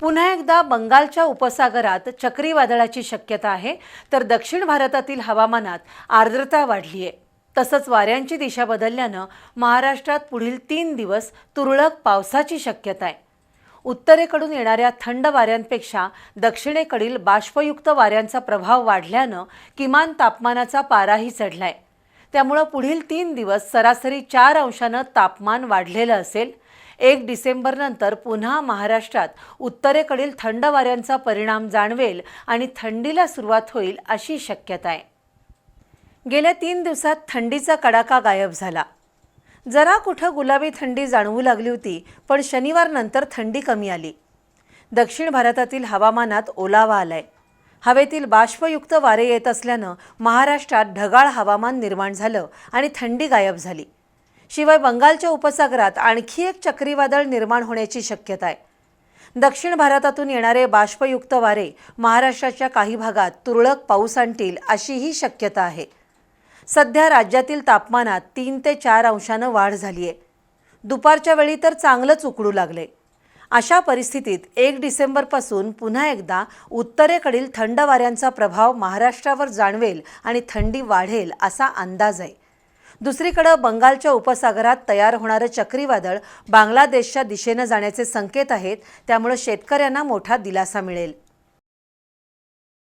पुन्हा एकदा बंगालच्या उपसागरात चक्रीवादळाची शक्यता आहे तर दक्षिण भारतातील हवामानात आर्द्रता वाढली आहे तसंच वाऱ्यांची दिशा बदलल्यानं महाराष्ट्रात पुढील तीन दिवस तुरळक पावसाची शक्यता आहे. उत्तरेकडून येणाऱ्या थंड वाऱ्यांपेक्षा दक्षिणेकडील बाष्पयुक्त वाऱ्यांचा प्रभाव वाढल्यानं किमान तापमानाचा पाराही चढलाय. त्यामुळं पुढील तीन दिवस सरासरी चार अंशानं तापमान वाढलेलं असेल. एक डिसेंबरनंतर पुन्हा महाराष्ट्रात उत्तरेकडील थंड वाऱ्यांचा परिणाम जाणवेल आणि थंडीला सुरुवात होईल अशी शक्यता आहे. गेल्या तीन दिवसात थंडीचा कडाका गायब झाला. जरा कुठं गुलाबी थंडी जाणवू लागली होती पण शनिवारनंतर थंडी कमी आली. दक्षिण भारतातील हवामानात ओलावा आलाय. हवेतील बाष्पयुक्त वारे येत असल्यानं महाराष्ट्रात ढगाळ हवामान निर्माण झालं आणि थंडी गायब झाली. शिवाय बंगालच्या उपसागरात आणखी एक चक्रीवादळ निर्माण होण्याची शक्यता आहे. दक्षिण भारतातून येणारे बाष्पयुक्त वारे महाराष्ट्राच्या काही भागात तुरळक पाऊस आणतील अशीही शक्यता आहे. सध्या राज्यातील तापमानात तीन ते चार अंशानं वाढ झाली आहे. दुपारच्या वेळी तर चांगलंच उकडू लागले. अशा परिस्थितीत एक डिसेंबरपासून पुन्हा एकदा उत्तरेकडील थंड वाऱ्यांचा प्रभाव महाराष्ट्रावर जाणवेल आणि थंडी वाढेल असा अंदाज आहे. दुसरीकडं बंगालच्या उपसागरात तयार होणारं चक्रीवादळ बांगलादेशच्या दिशेनं जाण्याचे संकेत आहेत त्यामुळे शेतकऱ्यांना मोठा दिलासा मिळेल.